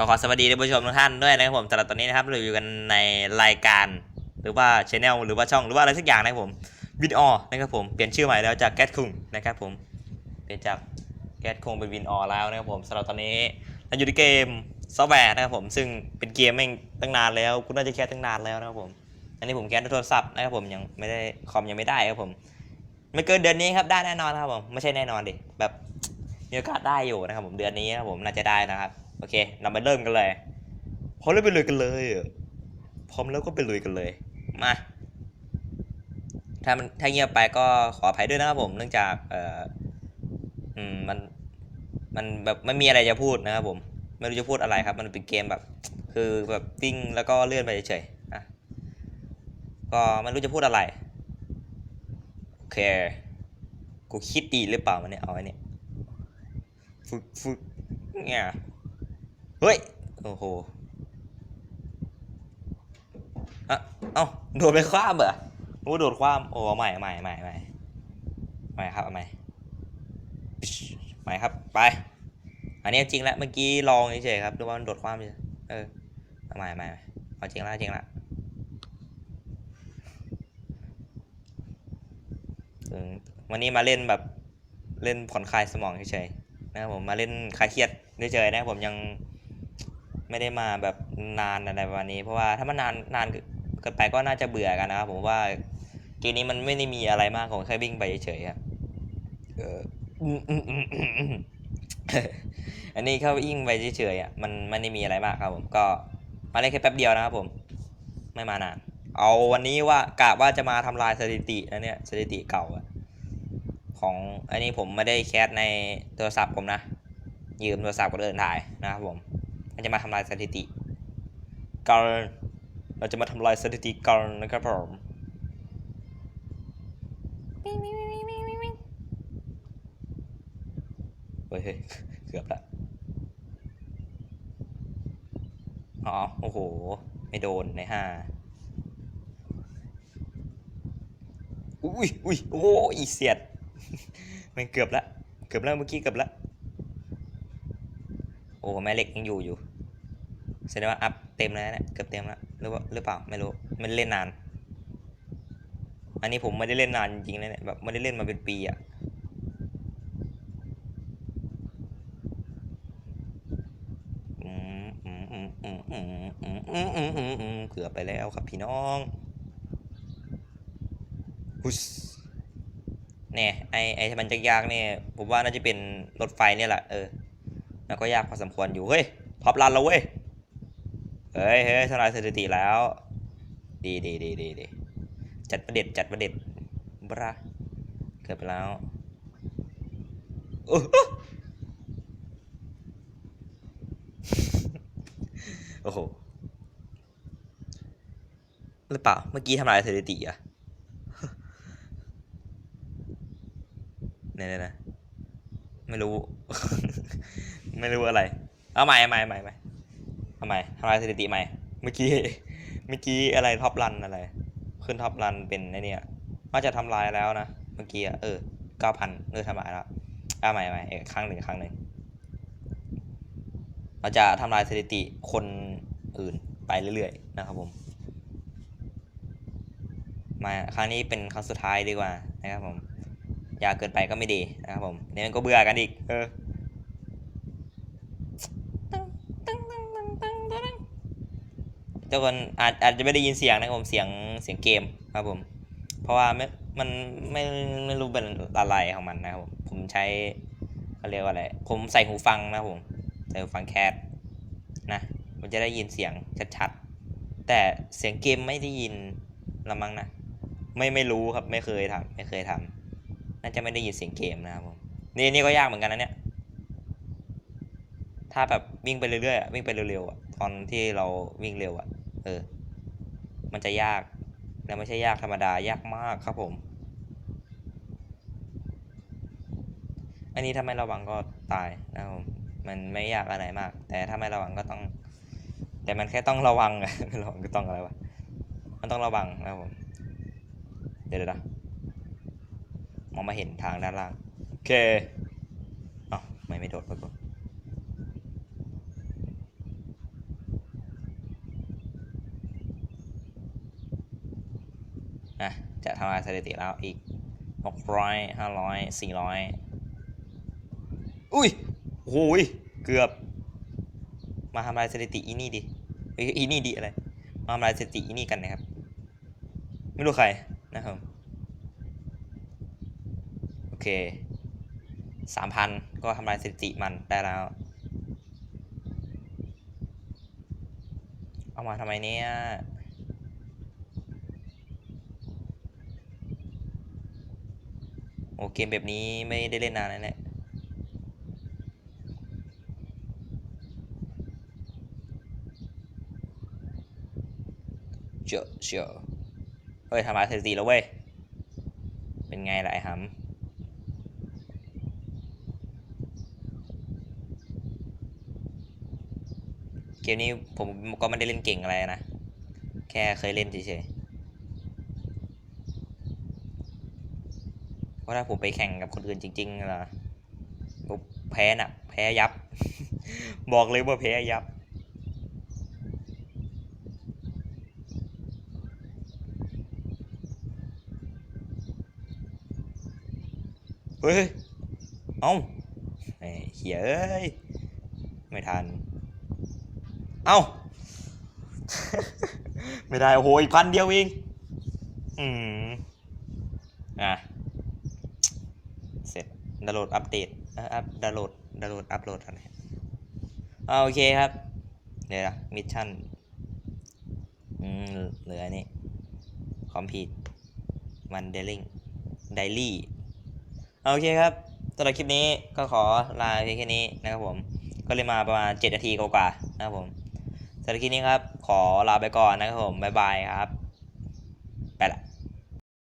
ก็ขอสวัสดีท่านผู้ชมทุกท่านด้วยนะครับผมสำหรับตอนนี้นะครับเราอยู่กันในรายการ หรือว่าชแนลหรือว่าช่องหรือว่าอะไรสักอย่างนะครับผมวินออนะครับผมเปลี่ยนชื่อใหม่แล้วจากแก๊สคุงนะครับผมเปลี่ยนจากแก๊สคุงเป็นวินออแล้วนะครับผมสำหรับตอนนี้เราอยู่ในเกมซอฟต์แวร์นะครับผมซึ่งเป็นเกมแม่งตั้งนานแล้วคุณน่าจะแคสตั้งนานแล้วนะครับผมอันนี้ผมแคสด้วยโทรศัพท์นะครับผมยังไม่ได้คอมยังไม่ได้ครับผมไม่เกินเดือนนี้ครับได้แน่นอนครับผมไม่ใช่แน่นอนดิแบบมีโอกาสได้อยู่นะครับผมเดือนนี้นะครับผมน่าจะได้นะครับ โอเค เรามาเริ่มกันเลย พร้อมแล้วไปเลยกันเลย พร้อมแล้วก็ไปเลยกันเลย มา ถ้ามันถ้าเงียบไปก็ขออภัยด้วยนะครับผม เนื่องจาก เอ่อ อืม มัน มันแบบไม่มีอะไรจะพูดนะครับผม ไม่รู้จะพูดอะไรครับ มันเป็นเกมแบบ คือแบบวิ่งแล้วก็เลื่อนไปเฉยๆอะ ก็ไม่รู้จะพูดอะไร โอเค กูคิดดีหรือเปล่ามันเนี่ย เอาไอ้เนี่ย ฝึกฝึกเนี่ย เฮ้ย โอ้โหอะเอ้าโดดไปคว้ามเหรอโอ้โดดคว้ามโอ้ใหม่ใหม่ใหม่ใหม่ใหม่ครับใหม่ใหม่ครับ ไป อันนี้จริงแล้วเมื่อกี้ลองเฉยๆครับ ดูว่ามันโดดคว้ามเฉยเออเอาใหม่ใหม่เอาจริงแล้วจริงแล้ววันนี้มาเล่นแบบเล่นผ่อนคลายสมองเฉยๆนะครับผมมาเล่นคลายเครียดเฉยๆนะครับผมยัง ไม่ได้มาแบบนานอะไรประมาณนี้ เพราะว่าถ้ามันนานนานเกินไปก็น่าจะเบื่อกันนะครับผมว่าเกมนี้มันไม่ได้มีอะไรมากผมแค่วิ่งไปเฉยๆครับอันนี้เข้าวิ่งไปเฉยๆอะมันไม่ได้มีอะไรมากครับผมก็มาเล่นแค่แป๊บเดียวนะครับผม ไม่มานานเอาวันนี้ว่ากะว่าจะมาทำลายสถิตินะเนี่ยสถิติเก่าอะของอันนี้ผมไม่ได้แคสในโทรศัพท์ผมนะ ยืมโทรศัพท์คนอื่นถ่ายนะครับผม มันจะมาทำลายสถิติกันเราจะมาทำลายสถิติกันนะครับผมเฮ้ยเฮ้ยเกือบละอ๋อ โอ้โห ไม่โดนในห้าอุ้ยอุ้ยโอ้ยเสียด มันเกือบละ เกือบแล้วเมื่อกี้เกือบละ โอ้แม่เหล็กยังอยู่อยู่แสดงว่าอัพเต็มแล้วเนะเกือบเต็มแล้วหรือว่าหรือเปล่าไม่รู้มันเล่นนาน อันนี้ผมไม่ได้เล่นนานจริงๆนะเนี่ยแบบไม่ได้เล่นมาเป็นปีอะ่ะเกือบไปแล้วครับพี่น้องฮุสเนี่ยไอไอบันจัะยากเนี่ยผมว่าน่าจะเป็นรถไฟเนี่ยแหละเออ แล้วก็ยากพอสมควรอยู่ เฮ้ยท็อปรันแล้วเว้ย เฮ้ยเฮ้ยทลายสถิติแล้ว ดีดีดีดีดีจัดประเด็ดจัดประเด็ดบราเกิดไปแล้วอ้โหโอ้โหหรือเปล่า เมื่อกี้ทำลายสถิติอะเนี่ยนะ ไม่รู้ ไม่รู้อะไร เอาใหม่เอาใหม่ใหม่ใหม่เอาใหม่ทำลายสถิติใหม่ เมื่อกี้ เมื่อกี้อะไรท็อปรันอะไร ขึ้นท็อปรันเป็นไอเนี่ยว่าจะทำลายแล้วนะ เมื่อกี้เออเก้าพันเออทำลายแล้วเอาใหม่ใหม่เออครั้งหนึ่งครั้งหนึ่งเราจะทำลายสถิติคนอื่นไปเรื่อยๆนะครับผม มาครั้งนี้เป็นครั้งสุดท้ายดีกว่านะครับผม ยาเกินไปก็ไม่ดีนะครับผมเนี่ยมันก็เบื่อกันอีก เออ ทุกคนอาจอาจจะไม่ได้ยินเสียงนะครับผมเสียงเสียงเกมครับผม เพราะว่าไม่มันไม่ไม่รู้เป็นอะไรของมันนะครับผมผมใช้เขาเรียกว่าอะไรผมใส่หูฟังนะผมใส่หูฟังแคสนะมันจะได้ยินเสียงชัดๆแต่เสียงเกมไม่ได้ยินละมั้งนะไม่ไม่รู้ครับไม่เคยทำไม่เคยทำน่าจะไม่ได้ยินเสียงเกมนะครับผมนี่นี่ก็ยากเหมือนกันนะเนี่ยถ้าแบบวิ่งไปเรื่อยๆวิ่งไปเร็วๆตอนที่เราวิ่งเร็วอะ เออ มันจะยาก และไม่ใช่ยากธรรมดายากมากครับผม อันนี้ถ้าไม่ระวังก็ตายนะครับผมมันไม่ยากอะไรมาก แต่ถ้าไม่ระวังก็ต้อง แต่มันแค่ต้องระวังไม่ระวังก็ต้องอะไรวะมันต้องระวังนะครับผม เดี๋ยวเดี๋ยวนะมองมาเห็นทางด้านล่าง โอเค เอ้าไม่ไม่โดดไปก่อน จะทำลายสถิติแล้วอีกหกร้อยห้าร้อยสี่ร้อยอุ้ยโอ้โหยเกือบ มาทำลายสถิติอีนี่ดิอ้ยอีนี่ดิอะไร มาทำลายสถิติอีนี่กันนะครับ ไม่รู้ใครนะครับ โอเคสามพันก็ทำลายสถิติมันได้แล้ว เอามาทำไมเนี่ย โอ้เกมแบบนี้ไม่ได้เล่นนานแล้วเนี่ยเจอเจอเฮ้ยทำลายสถิติแล้วเว้ย เป็นไงล่ะไอ้หำเกมนี้ผมก็ไม่ได้เล่นเก่งอะไรนะ แค่เคยเล่นเฉยๆเพ ราะถ้าผมไปแข่งกับคนอื่นจริงๆล่ะผมแพ้น่ะ แพ้ยับ บอกเลยว่าแพ้ยับ เฮ้ย เอ้าเหี้ยเอ้ย ไม่ทัน เอ้า ไม่ได้ โอ้โห อีกพันเดียวเอง อืม อะ ดาวน์โหลดอัปเดตอะอัพดาวน์โหลดดาวน์โหลดอัปโหลดอะไรอ่าโอเคครับเดี๋ยวนะมิชชั่นอืมเหลืออันนี้คอมพิวมันเดลิงไดลี่โอเคครับสำหรับคลิปนี้ก็ขอลาเพียงแค่นี้นะครับผม ก็เลยมาประมาณ 7 นาทีกว่าๆนะครับผมสำหรับคลิปนี้ครับ ขอลาไปก่อนนะครับผม บ๊ายบายครับ ไปละ